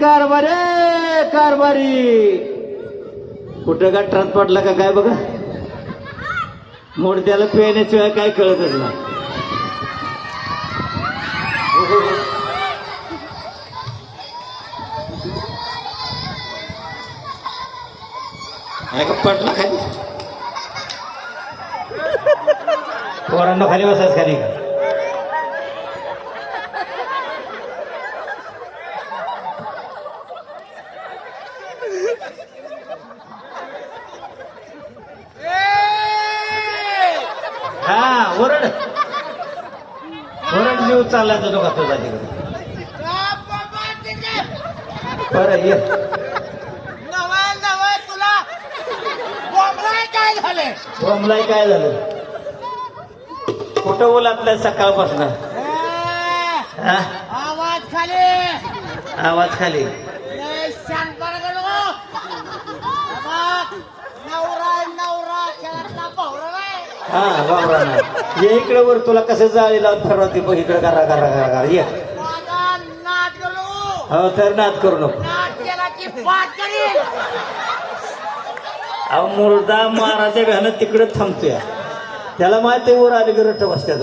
कारभारी कारभारी. कुठं गट्रात पडला का काय बघा? मोडत्याला पिण्याशिवाय काय कळतच नाही. आहे का पडला खाली? पोरांना खाली बसायच खाली का हा ओरड चालला जातो का तुझा तिकडे बरं ये. बोमलाय काय झालं? कुठं ओलातलं सकाळपासून? आवाज खाली. आवाज खाली लय शांतपणा करू नको. बघ, नवरा आहे, नवरा खेळातला भावरा नाही हा बाबरा ये इकडे वर तुला कसं जाळी लावून फिरवते बघ इकडे करा करा करा करा ये. माझा नाद करू हो तर नाद करू नको. नाद केला की पाठ करील अहो मुर्दा महाराजा घाणं तिकडे थांबतोय. त्याला माहिती आहे वर आली की रट्ट बसत्यात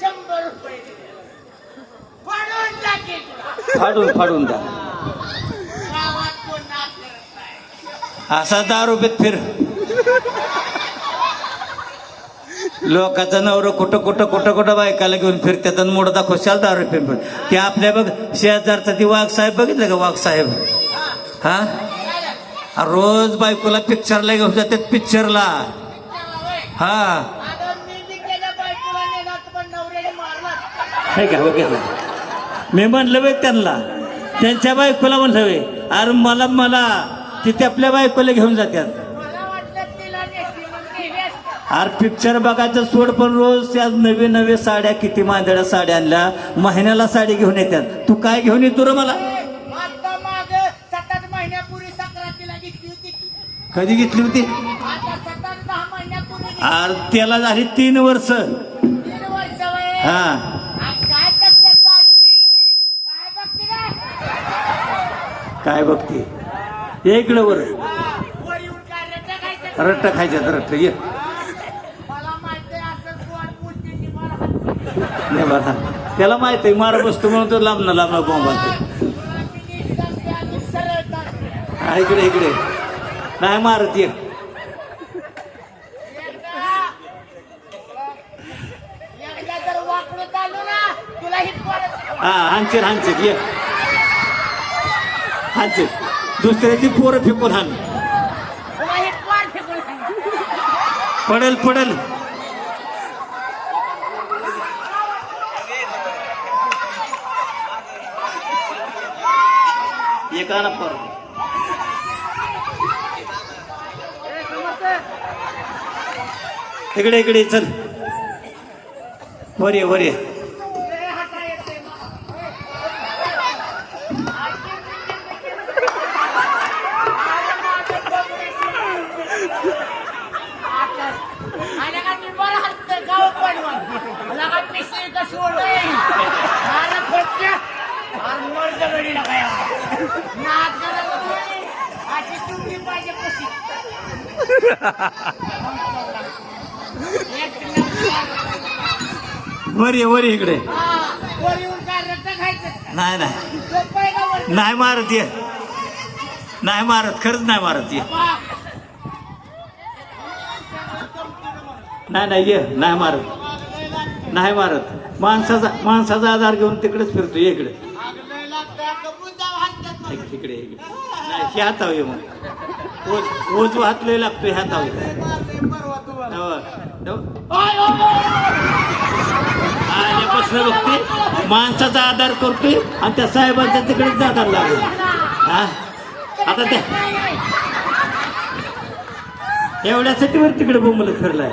शंभर रुपये दिले. फाडून. फाडून द्या. असा दहा रुपयात फिर. लोकांचं नवरं कुठं कुठं कुठं कुठं बायकाला घेऊन फिरतात आणि मोडदा खुशाल दहा रुपये फिर ते आपल्या बघ शेजारचा ती वाघ साहेब बघितलं का वाघ साहेब? हा? रोज बायकोला पिक्चरला घेऊन जातात पिक्चरला हा. मी हे का मी म्हणलं बघ त्यांना त्यांच्या बायकोला म्हणलं बे अरे मला मला तिथे आपल्या बायकोला घेऊन जातात अरे पिक्चर बघायचं सोड पण रोज त्या नवे नवे साड्या किती मांदळ्या साड्या आणल्या महिन्याला साडी घेऊन येतात तू काय घेऊन येतो रे मला? कधी घेतली होती? आता त्याला झाली तीन वर्ष. हा. काय बघते? इकडं वर. रट्टा रट्ट खायच्यात रट्ट. ये. नाही बरं त्याला माहीत आहे मार बसतो म्हणून तो लांबणं लांबणं बॉम्ब इकडे इकडे. नाही मारत ये. ही हांचेर हांचेर ये. हांचेर दुसऱ्याची पोरं फेकून ही हाणीन. पडेल पडेल एक आणा पर इकडे इकडे चल. वर ये वर ये लय हसा येते मला. आणि का मी बरं हसतोय गाव पडवून मला का पिसळी का सोडलंय मला खोटक्या आणि मर्द गडी काय नाच करायला थोडी. अशी तुमची पाहिजे कशी एक नंबर. वर ये वर ये इकडे. नाही नाही? नाही मारत ये. नाही मारत खरंच नाही मारत ये. नाही नाही ये नाही मारत. नाही मारत. माणसाचा माणसाचा आधार घेऊन तिकडेच फिरतो ये इकडे. लागतं मग. इकडे. नाही हे हाताव ये मग. ओझ ओझ हातलोय लागतोय हाताव आल्यापासून बघते माणसाचा आधार करतोय आणि त्या साहेबांच्या तिकडेच जातात लागलो. हा? आता त्या एवढ्यासाठी वर तिकडे बोंबलत फिरलाय?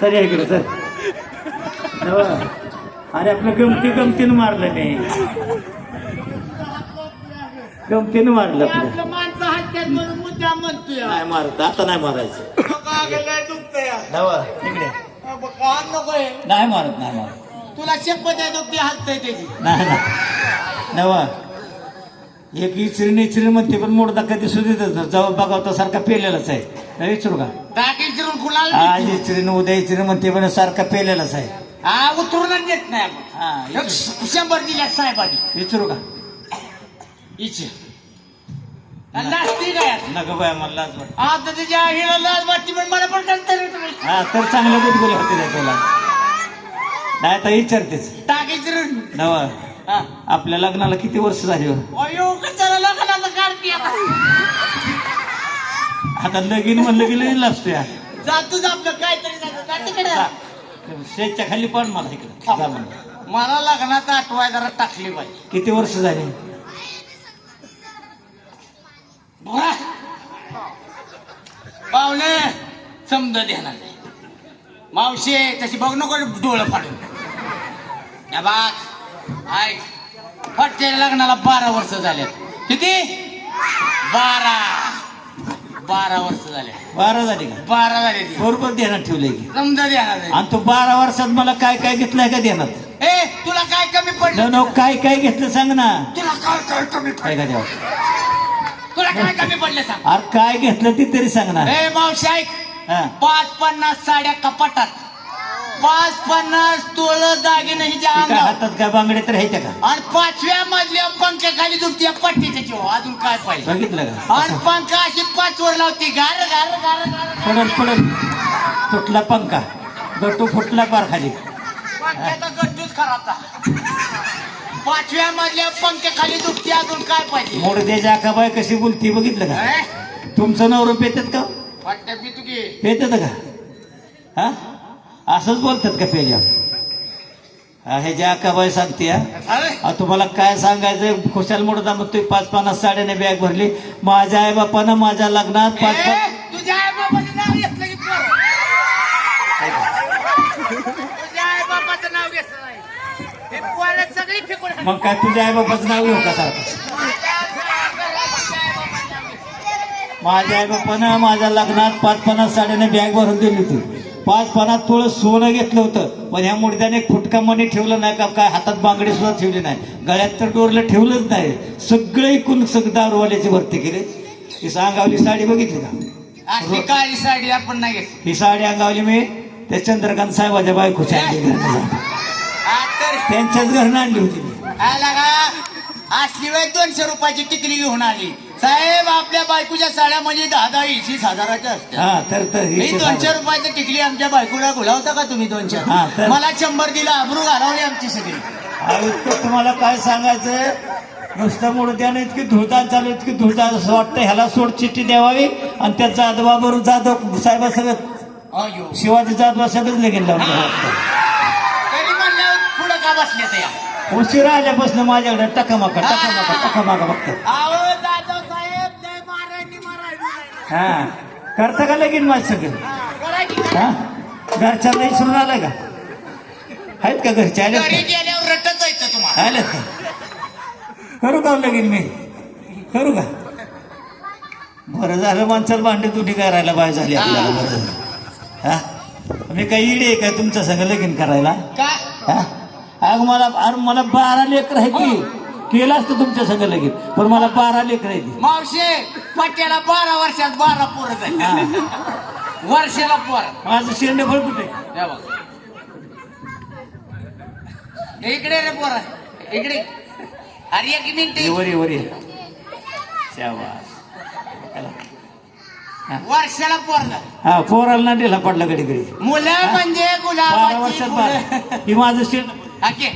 सर या इकडे सर. अरे आपलं गमती गमतीनं मारलं नाही गमतीनं मारलं आपलं. नाही मारत आता नाही मारायचं. इकडे. नाही मारत नाही मारत. तुला शपथ आहे दुखते हसतंय त्याची. नाही नवा एक इचरी इचरी म्हणते पण मोडदा कधी सुधीतच ना जवळ बघावता सारखा पेलेलाच आहे. नाही विचारू का? टाकी चिरून आज? इचरीनं उद्या इचरी म्हणते पण सारखा पेलेलाच आहे. हा उतरूनच देत नाही आपण. हा एक शंभर दिल्या साहेबांनी. विचारू का? इचे. लाजती काय नका बाय मला लाज वाटते. आता त्याच्या हिला लाज वाटते पण मला पण तरी हा तर चांगलं दूध होते नाही तर विचारतेच. टाकी चिरून नवा हा. आपल्या लग्नाला किती वर्ष झाली हो? अयो कशाला लग्नाचं काढते आता लगीन म्हणलं की लगीन लागतो या जातोच आपलं काहीतरी जातं. जा तिकडे. शेतच्या खाली पण मला इकडे. जा म्हणलं. मला लग्नाचं आठवाय जरा टाकली पाहिजे किती वर्ष झाली? बघा. पाहुणे समजा देणार नाही. मावशी तशी बघ नको डोळं फाडून. या बाग ऐक. फटके लग्नाला बारा वर्ष झालेत. किती? बारा. बारा वर्ष झाले. बारा झाली का? बारा झाले ती. बरोबर देण्यात ठेवलंय की. समजा देणार नाही आणि तू बारा वर्षात मला काय काय घेतलंय का देण्यात ए तुला काय कमी न पडलं? न, काय काय घेतलं सांग ना. तुला काय काय कमी काय पडलं? का द्यावं तुला काय कमी पडलं सांग? अरे काय घेतलं ती तरी सांग ना. ए मावशी ऐक. हा. पाच पन्नास साड्या कपाटात. पाच पन्नास तोळ दागिने हिच्या ती काय अंगावर. हातात काय बांगडे तर ह्याच्या का? आणि पाचव्या मधल्या पंख्याखाली दुखती पट्टीच्या जीव अजून काय पाहिजे? बघितलं का? आणि. पंखा अशी पाच वर लावती गार गार गार गार पडल पडल फुटला पंखा. गटू फुटला पार खाली. पंख्याचा गट्टूच खराबचा पाचव्या मधल्या पंख्याखाली दुखती अजून काय पाहिजे? मोडद्याच्या आकाबाई कशी बोलती बघितलं का? तुमचं नवरं पेतात का? पट्ट्या पेतात का? हा? असंच बोलतात का पेल्या हा, हे जे आकाबाई सांगते तुम्हाला काय सांगायचं खुशाल मोडदा मग तुम्ही पाच पन्नास साड्याने बॅग भरली. माझ्या आई बापानं माझ्या लग्नात पाच हे. मग काय तुझ्या आई बापाचं नाव घेऊ का सारखं? माझ्या आई बापानं माझ्या लग्नात पाच पन्नास साड्याने बॅग भरून दिली होती. पाच पन्नास थोडं सोनं घेतलं होतं. पण ह्या मुडद्याने एक फुटका मनी ठेवलं नाही का? काय हातात बांगडी सुद्धा ठेवली नाही. गळ्यात तर डोरलं ठेवलंच नाही. सगळं इकून सगळं दारूवाल्याची भरती केली ही सांगावली साडी बघितली का? अशी काळी साडी आपण नाही घेतली. ही साडी अंगावली मी. त्या चंद्रकांत साहेबाच्या बायकोच्या त्यांच्याच घरनं आणली होती. आला का? असली वेळ दोनशे रुपयाची टिकली घेऊन आली. साहेब आपल्या बायकोच्या साड्या म्हणजे दहा दहा वीस हजाराच्या असतात हा तर तर मी दोनशे. रुपयाची टिकली आमच्या बायकोला घुलावता का तुम्ही दोनशे? हा, तर- मला शंभर दिला अब्रू घालवली आमची सगळी. तुम्हाला काय सांगायचं नुसतं मुडद्यानं इतकी धुळदान चालू इतकी धुळदान असं वाटतं ह्याला सोड चिठ्ठी द्यावावी आणि त्या जाधवा बरोबर जाधव साहेबा सगळं अयो. शिवाजी जाधवा सगळंच लगीन लावलं वाटतं. तरी म्हणलं पुढं का बसले ते उशिरा आल्यापासून माझ्याकडे टकामाका टकामाका टकामाका बघतात अहो हा. करता का लगीन माझं सगळं करायची हा? घरच्यांना विसरून आलाय का? आहेत का घरचे? आले गेल्यावर रटच जायचं तुम्हाला. का? करू का लगीन मी? करू का? बरं झालं माणसाला भांडी तुटी करायला बाय झाली आपल्याला बरं झालं. हा? मी काही इडे आहे काय तुमच्या संग लगीन करायला? का हा? अग मला अरे मला बारा लेकर आहे की. केलं असतं तुमच्या संग लगीन पण मला बारा लेकर मावशे पट्ट्याला बारा वर्षात बारा पोरं जाईल हा. वर्षाला पोर. माझं शेंडे फळ कुठे? इकडे रे पोरा. इकडे. अरे एक मिनिट. वर वर. वर्षाला पोरला हा पोराला ना दिला पडला घडी घडी मुलं म्हणजे बारा गुलाबाची वर्षात. बारा. ही माझं हाके.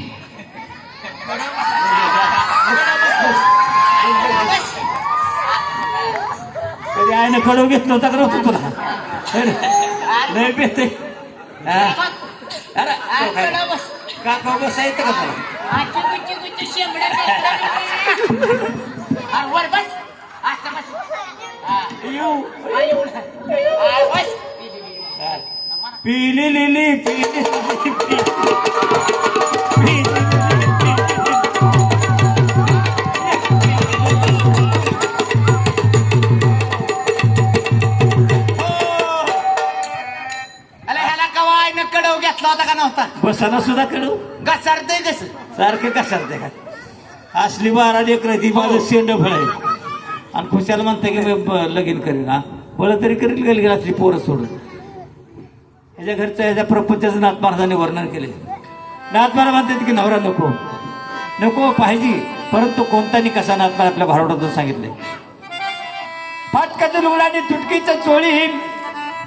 कधी आईनं कडव घेतलं होता का होतो तुला? आकडा बस. काका बसा का तुला? आची गुच्ची गुच्ची घेतला होता का नव्हता? बसाना सुद्धा कडू घसरतय कसं? सारखं कशाला ते? काय असली बारा लेकर ती माझं शेंड फळ आहे आणि खुशाला म्हणते की मी ब- लगीन करीन हा. बरं तरी करील गेली गेली असली पोरं सोडून. ह्याच्या घरचं ह्याच्या प्रपंचाचं नाथ महाराजांनी वर्णन केले नाथ महाराज म्हणतात की नवरा नको. नको पाहिजे परंतु कोणताही कसा नाथ महाराज आपल्या भारोडातून सांगितले फाटकाचं लुगडाने तुटकीचं चोळी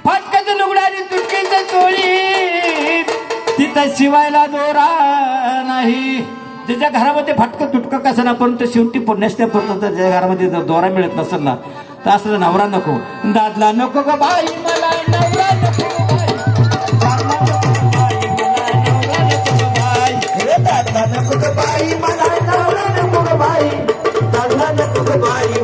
फाटकाचं लुगडाने तुटकीचं चोळी. तिथं शिवायला दोरा नाही. ज्याच्या घरामध्ये फाटकं तुटकं कसं ना परंतु शेवटी पुण्याच्या परत ज्या घरामध्ये जर दोरा मिळत नसेल ना तर असं नवरा नको. दादला नको ग बाई मला नवरा नको दादला नको ग बाई. दादला नको ग बाई नको ग बाई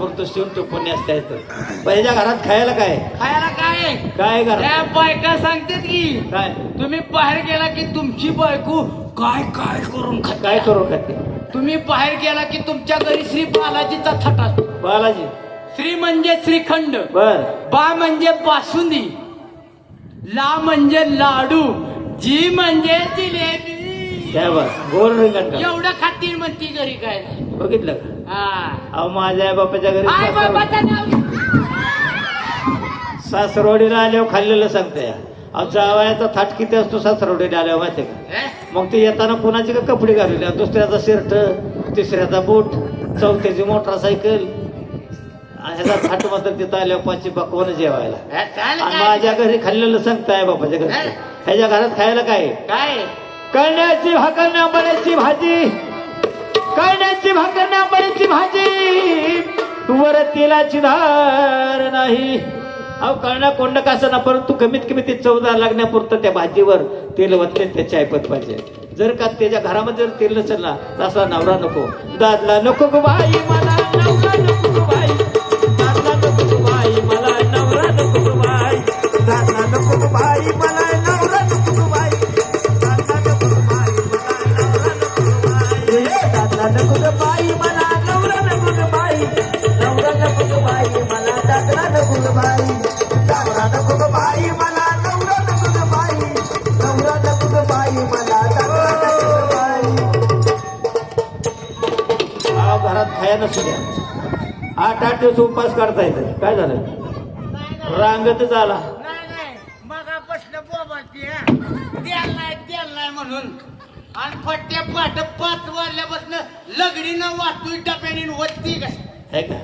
तुटकं का असं ना परंतु शिवून तो पुण्यास काय तर पहिल्या घरात खायला काय? खायला काय? काय घरात? बायका सांगतात की काय? तुम्ही बाहेर गेला की तुमची बायको काय काय करून काय खाय करू खाते? तुम्ही बाहेर गेला की तुमच्या घरी श्री बालाजीचा थटा असतो. बालाजी. श्री म्हणजे श्रीखंड. बर. बा म्हणजे बासुंदी. ला म्हणजे लाडू. जी म्हणजे जिलेबी. गोल रिंगण एवढं खातील म्हणती घरी काय. बघितलं अहो माझ्या आई बापाच्या घरी सासर- सासरवाडीला आल्यावर खाल्लेलं सांगते अहो जावयाचा थाट किती असतो सासरवाडीला आल्यावर माहिती का? मग ते येताना कोणाचे का कपडे घालले दुसऱ्याचा शर्ट तिसऱ्याचा बूट चौथ्याची मोटरसायकल. आणि ह्याचा थाट मात्र तिथं आल्यावर पाचशे पकवान जेवायला. आणि? माझ्या घरी खाल्लेलं सांगताय बापाच्या घरी? ह्याच्या घरात खायला काय? काय? कळण्याची भाकर नांबऱ्याची भाजी. कळण्याची भाकर नांबऱ्याची भाजी. वर तेलाची धार नाही. अहो कळणा कोंड कसं ना परंतु कमीत कमी ते चौदा लागण्यापुरतं त्या भाजीवर तेल वतले त्याची ऐपत पाहिजे. जर का त्याच्या घरामध्ये जर तेल नसेल ना तसा नवरा नको. दादला नको गो बाई मला नवरा नको गो बाई. दादला नको गो बाई मला नवरा नको गो बाई. दादला नको ग बाई खाया नसू द्या आठ आठ दिवस उपवास काढता येतं. काय झालं? रांगतच आला नाही नाही. मगापासून बोबालती हा. तेल नाही तेल नाही म्हणून. आणि फट्ट्या पाट पाच वाजल्यापासून लगडीनं वाचतोय टप्याने वत्ती आहे का?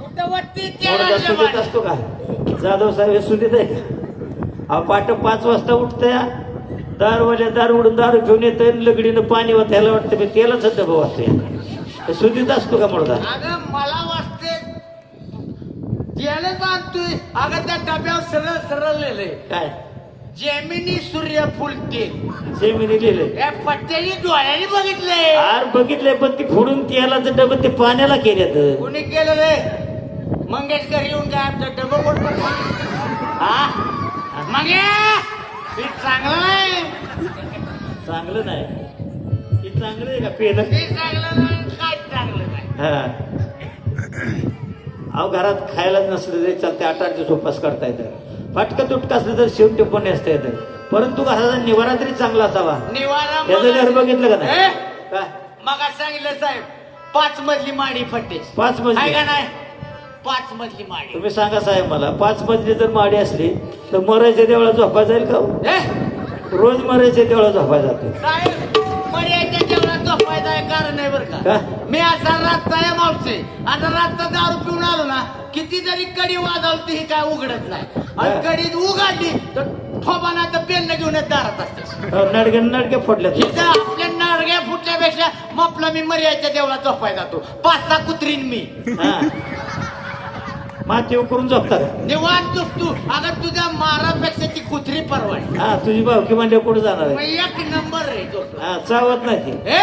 कुठं वत्ती सुदीत बाहेर. असतो का? जाधव साहेब हे सुदीत आहे का? अहो पाठ पाच वाजता उठतया दारवाल्या दार उडून दारू घेऊन येतं आणि लगडीनं पाणी वाचायला वाटतं मी तेलाच डबा वाचतोय सुदीत असतो का मुळगा अगं मला वाटते तेलच आणतोय. अगं त्या डब्यावर सरळ सरळ लिहिलंय काय? जेमिनी सूर्यफूल तेल. सेमीने लिहिलंय या पट्ट्यानी डोळ्याने बघितलंय. आर बघितलंय पण ती फोडून तेलाचं डबं ते पाण्याला केल्यात. कोणी केलं रे? मंगेशकर येऊन काय आमचं डबं कोण करतं? हा? मग! हे चांगलं नाही. चांगलं नाही. हे चांगलं आहे का? पेलं हे चांगलं नाही. अहो घरात खायलाच नसलं तरी चालते आठ आठ दिवस उपास करता येतं. फाटकं तुटकं असलं तर शिव टिप्पणी असता येतं. परंतु घराचा निवारा तरी चांगला असावा. निवारा याचं घर बघितलं का नाही? काय? मग सांगितलं साहेब पाच मजली माडी फट्टे पाच मजली? का नाही? पाच मजली माडी. तुम्ही सांगा साहेब मला पाच मजली जर माडी असली तर मरायच्या देवळात झोपा जाईल का हो? रोज मरायच्या देवळात झोपा जातो. साहेब जेवणात झोपायचं आहे कारण आहे बरं का? मी असा रास्ता आहे मावसे आता रास्ता दारू पिऊन आलो ना किती जरी कडी वाजवली ही काय उघडत नाही. आणि कडी उघडली तर ठोबाना तर पेन घेऊन येत दारात असते. नडगे नडगे फोडले इथं आपल्या नारग्या फुटल्यापेक्षा मपला मी मर्याच्या देवळात झोपाय जातो. पाच सहा कुत्रीन मी. माती उकरून झोपता का निवांत झोपतो अगं तुझ्या मारापेक्षा ती कुत्री परवड. हा तुझी भावकी म्हणजे कुठे जाणार आहे? एक नंबर रे झोप हा चावत नाही ती.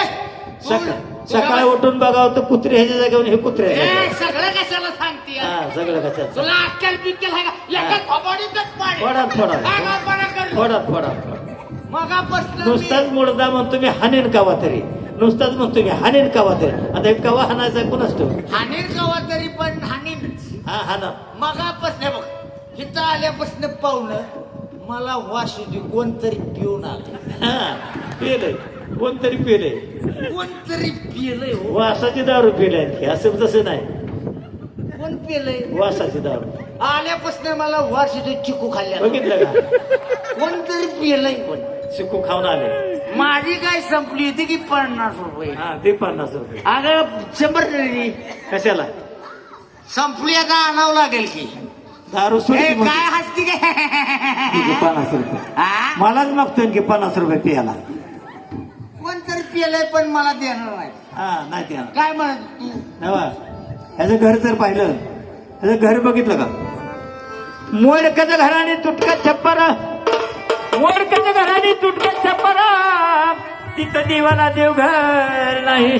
सकाळ सकाळी उठून बघावं तर कुत्रे ह्याच्या जागेवर हे कुत्रे सगळं कशाला सांगते हा सगळं कशाचं तुला अक्कल बिक्कल आहे का? एका थोबाडीतच पाडी. फोडा फोडा. आगाऊपणा कर. फोडा फोडा. मगापासनं नुसताच मुडदा म्हणतो मी हाणेन कावा तरी. नुसताच म्हणतो मी हाणेन कावा तरी. आता एक कवा हाणायचा कोण असतो? हानीर गावा तरी पण हानीनच हा हाना मगापासून बघ इथं आल्यापासून पाहुणं मला वासुदी कोणतरी पिऊन आलं. हा पिलंय कोणतरी पिलंय कोणतरी पिलंय हो. वासाची दारू पिलाय आणखी. असं तसं नाही. कोण पिलंय वासाची दारू. आल्यापासून मला वासुदी चिकू खाल्ल्या बघितलं का? कोणतरी पिलंय पण चिकू खाऊन आले. माझी काय संपली होती की पन्नास रुपये? हा ते पन्नास रुपये. अगं शंभर कशाला? संपली आता आणावं लागेल की? दारू ए, सुरू काय हसती काय पन्नास रुपये. हा? मलाच मागतोय की पन्नास रुपये पियाला कोणतरी पिलंय पण मला देणार नाही. हा नाही द्या काय म्हणत तू? नवा ह्याचं घर जर पाहिलं ह्याचं घर बघितलं का? मोडकाच्या घराने तुटका छप्पर. मोडकाच्या घराने तुटका छप्पर. तिथं देवाला देवघर नाही.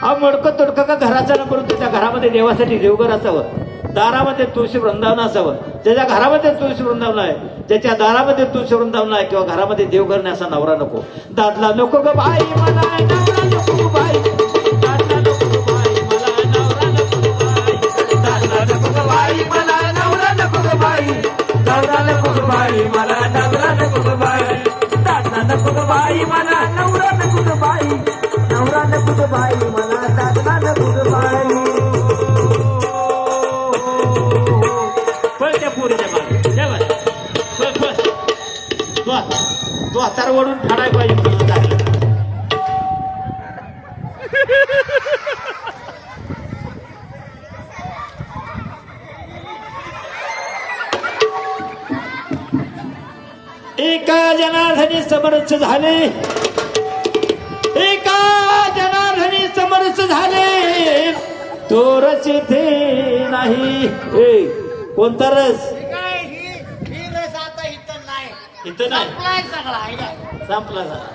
हा मडकं तोडकं का घराचा ना परंतु त्या घरामध्ये देवासाठी देवघर असावं दारामध्ये तुळशी वृंदावन असावं ज्याच्या घरामध्ये तुळशी वृंदावन आहे ज्याच्या दारामध्ये तुळशी वृंदावन आहे किंवा घरामध्ये देवघर नाही असा नवरा नको दादला नको ग बाई मला नवरा नको बाई नको बाई नवरा नको बाई मला आता- तू ओढून फाडाय पाहिजे तुझं एका जनार्दनी समर्थ झाले. एका जनार्दनी समर्थ झाले. तो रस इथे नाही. कोणता रस हे काय ही ही रस आता इथं नाही इथं नाही. संपलाय सगळा आहे संपला झाला.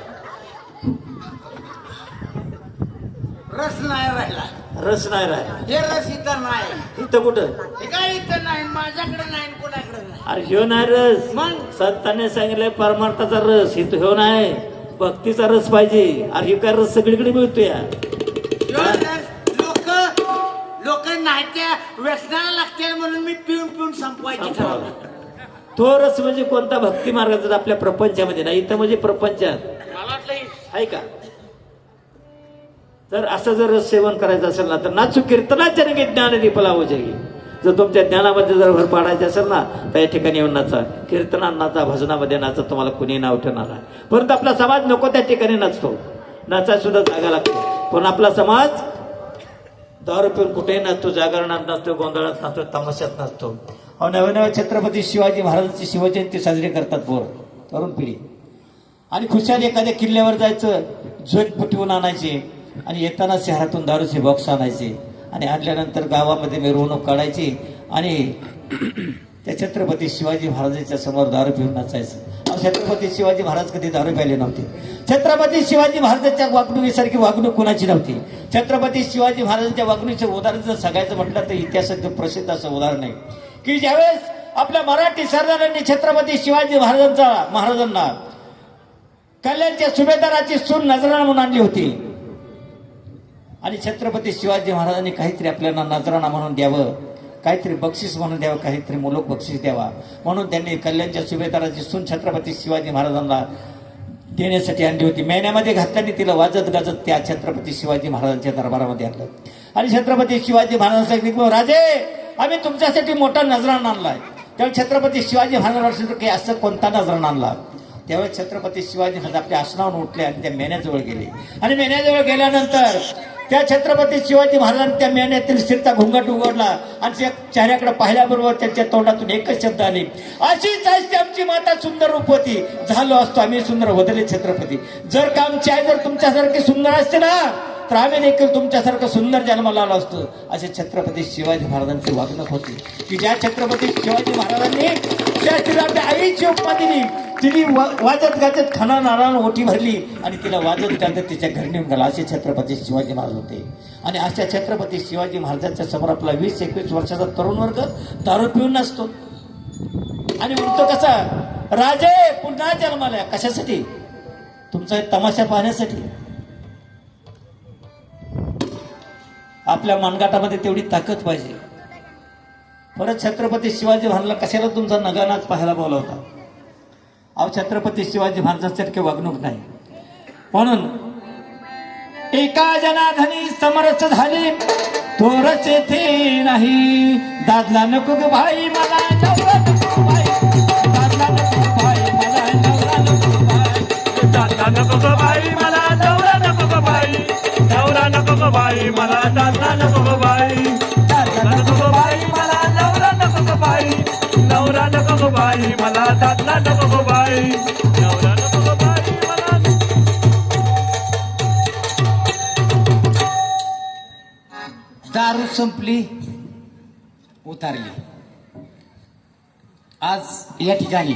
रस नाही राहिला. रस नाही राहिला. हे रस इथं नाही. इथं कुठं? हे काय इथं नाही माझ्याकडे नाही कोणाकडे नाही? अरे ह्यो नाही रस. मग? संतांनी सांगितलंय परमार्थाचा रस. इथं ह्यो नाही. भक्तीचा रस पाहिजे. अरे ह्यो काय रस सगळीकडे मिळतो या लोक लोक नाही त्या व्यसनाला लागते म्हणून मी पिऊन पिऊन संपवायची ठरवलं. तो रस म्हणजे कोणता भक्ती मार्गाचा आपल्या प्रपंचामध्ये नाही इथं म्हणजे प्रपंचात आहे का? तर असं जर रस सेवन करायचं असेल ना तर नाचू कीर्तनाच्या रंगी ज्ञान दीपलावं जाई जर तुमच्या ज्ञानामध्ये जर भर पाडायची असेल ना तर या ठिकाणी येऊन नाचा. कीर्तनात नाचा भजनामध्ये नाचा तुम्हाला कुणी नाव ठेवणार आहे परंतु आपला समाज नको त्या ठिकाणी नसतो नाचा सुद्धा जागा लागतो. पण आपला समाज दारू पिऊन कुठेही नसतो जागरणात नसतो गोंधळात नसतो तमाशात नसतो अहो नव्या नव्या छत्रपती शिवाजी महाराजांची शिवजयंती साजरी करतात पोर तरुण पिढी. आणि खुशाल एखाद्या किल्ल्यावर जायचं झोट फुटवून आणायचे आणि येताना शहरातून दारूचे बॉक्स आणायचे आणि आणल्यानंतर गावामध्ये मिरवणूक काढायची आणि त्या छत्रपती शिवाजी महाराजांच्या समोर दारू पिऊन नाचायचं. छत्रपती शिवाजी महाराज कधी दारू प्यायले नव्हते. छत्रपती शिवाजी महाराजांच्या वागणुकीसारखी वागणूक कुणाची नव्हती? छत्रपती शिवाजी महाराजांच्या वागणुकीचं उदाहरण जर सांगायचं म्हटलं तर इतिहासात प्रसिद्ध असं उदाहरण आहे. की ज्यावेळेस आपल्या मराठी सरदारांनी छत्रपती शिवाजी महाराजांचा महाराजांना कल्याणच्या सुभेदाराची सून नजराणा म्हणून आणली होती. आणि छत्रपती शिवाजी महाराजांनी काहीतरी आपल्याला नजराणा म्हणून द्यावं काहीतरी बक्षीस म्हणून द्यावं काहीतरी मुलक बक्षीस द्यावा. म्हणून त्यांनी कल्याणच्या सुभेदाराची सून छत्रपती शिवाजी महाराजांना देण्यासाठी आणली होती. महिन्यामध्ये घातल्याने तिला वाजत गाजत त्या छत्रपती शिवाजी महाराजांच्या दरबारामध्ये आणलं. आणि छत्रपती शिवाजी महाराजांचा राजे आम्ही तुमच्यासाठी मोठा नजराणा आणलाय. त्यावेळी छत्रपती शिवाजी महाराजांवर की असं कोणता नजराणा आणला? त्यावेळेस छत्रपती शिवाजी महाराज आपल्या आसनावर उठले आणि त्या मेण्याजवळ गेले. आणि मेण्याजवळ गेल्यानंतर त्या छत्रपती शिवाजी महाराजांनी त्या मेण्यातील शिरता घुंगट उघडला आणि त्या चेहऱ्याकडे पाहिल्याबरोबर त्याच्या तोंडातून एकच शब्द आले. अशीच असते आमची माता सुंदर रूपवती झालो असतो आम्ही सुंदर वदले छत्रपती. जर का आमची आई जर तुमच्यासारखी सुंदर असते ना प्राणी देखील तुमच्यासारखं सुंदर जन्माला आलं असतं. असे छत्रपती शिवाजी महाराजांची वागणूक होती. की ज्या छत्रपती शिवाजी महाराजांनी त्या तिला आपल्या आईची उपमा दिली तिने वा- वाजत गाजत खाना नारायण ओटी भरली आणि तिला वाजत गाजत तिच्या घरी नेऊन गेला असे छत्रपती शिवाजी महाराज होते. आणि अशा छत्रपती शिवाजी महाराजांच्या समोर आपला वीस एकवीस वर्षाचा तरुण वर्ग दारू पिऊन नसतो आणि म्हणतो कसा राजे पुन्हा जन्माला कशासाठी? तुमचा तमाशा पाहण्यासाठी. आपल्या मनगाटामध्ये तेवढी ताकद पाहिजे. परत छत्रपती शिवाजी महाराजला कशाला तुमचा नगानाच पाहायला बोलावता? अहो छत्रपती शिवाजी महाराजांसारखे वागणूक नाही. म्हणून एका जनाधनी समरस झाली तोरच येथे नाही. दादला नको ग भाई मला नवरा नको बाई. दादला नको भाई मला नवरा नको भाई दादा नको ग बाई मला नवरा नको ग बाई मला दादा नको ग बाई. दादा नको ग बाई मला नवरा नको ग बाई. नवरा नको ग बाई मला दादा नको ग बाई. नवरा नको ग बाई मला दारू संपली उतारली. आज या ठिकाणी.